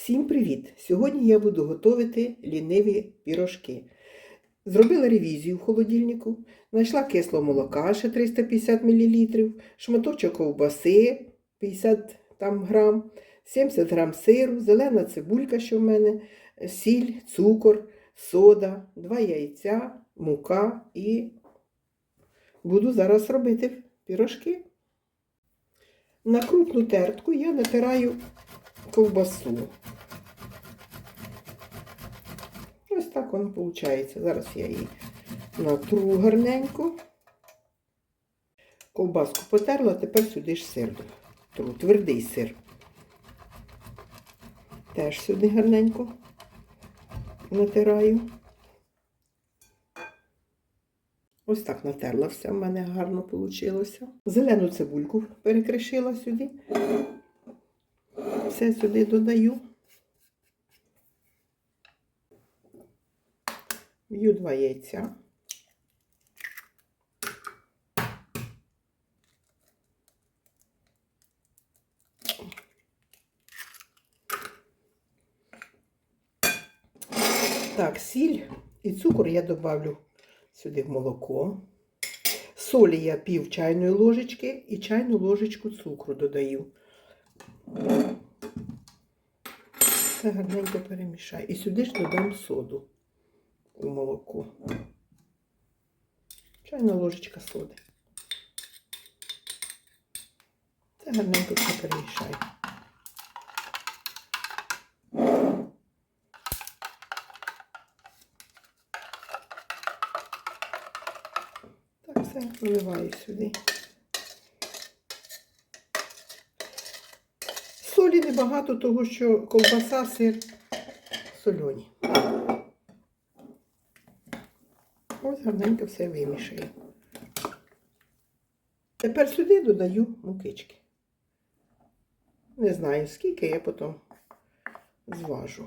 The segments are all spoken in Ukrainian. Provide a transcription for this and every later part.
Всім привіт! Сьогодні я буду готувати ліниві пірожки. Зробила ревізію в холодильнику, знайшла кисло молока ще 350 мл, шматочок ковбаси 50 там, грам, 70 грам сиру, зелена цибулька, що в мене, сіль, цукор, сода, два яйця, мука і буду зараз робити пірожки. На крупну тертку я натираю ковбасу. Ось так воно виходить. Зараз я її натру гарненько. Ковбаску потерла, тепер сюди ж сир тру, твердий сир. Теж сюди гарненько натираю. Ось так натерла все, в мене гарно вийшло. Зелену цибульку перекришила сюди. Все сюди додаю. Б'ю два яйця. Так, сіль і цукор я добавлю сюди в молоко. Солі я пів чайної ложечки і чайну ложечку цукру додаю. Все гарненько перемішаю. І сюди ж додам соду у молоко. Чайна ложечка соди. Це гарненько все перемішаю. Так, все виливаю сюди. Солі багато того що ковбаса, сир сольоні. Ось гарненько все вимішаю. Тепер сюди додаю мукички. Не знаю скільки, я потім зважу.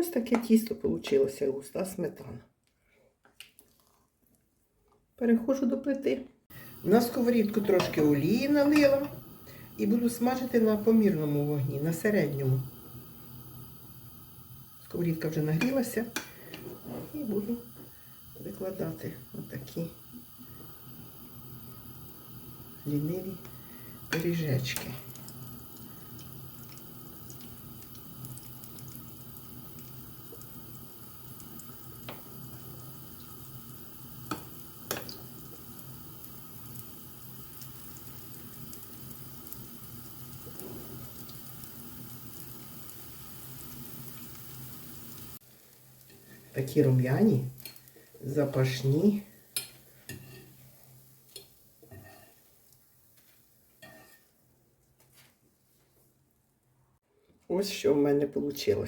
Ось таке тісто вийшло, густа сметана. Переходжу до плити. На сковорідку трошки олії налила і буду смажити на помірному вогні, на середньому. Сковорідка вже нагрілася і буду викладати отакі ліниві пиріжечки. Такі рум'яні, запашні. Ось що в мене вийшло.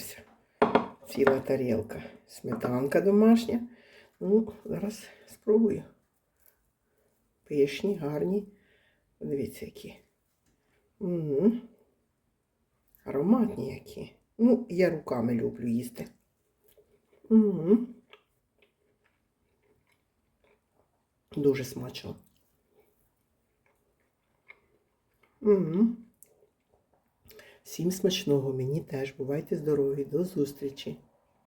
Ціла тарілка. Сметанка домашня. Ну, зараз спробую. Пишні, гарні. Дивіться, які. Угу. Ароматні які. Ну, я руками люблю їсти. Угу. Дуже смачно. Угу. Всім смачного, мені теж. Бувайте здорові, до зустрічі!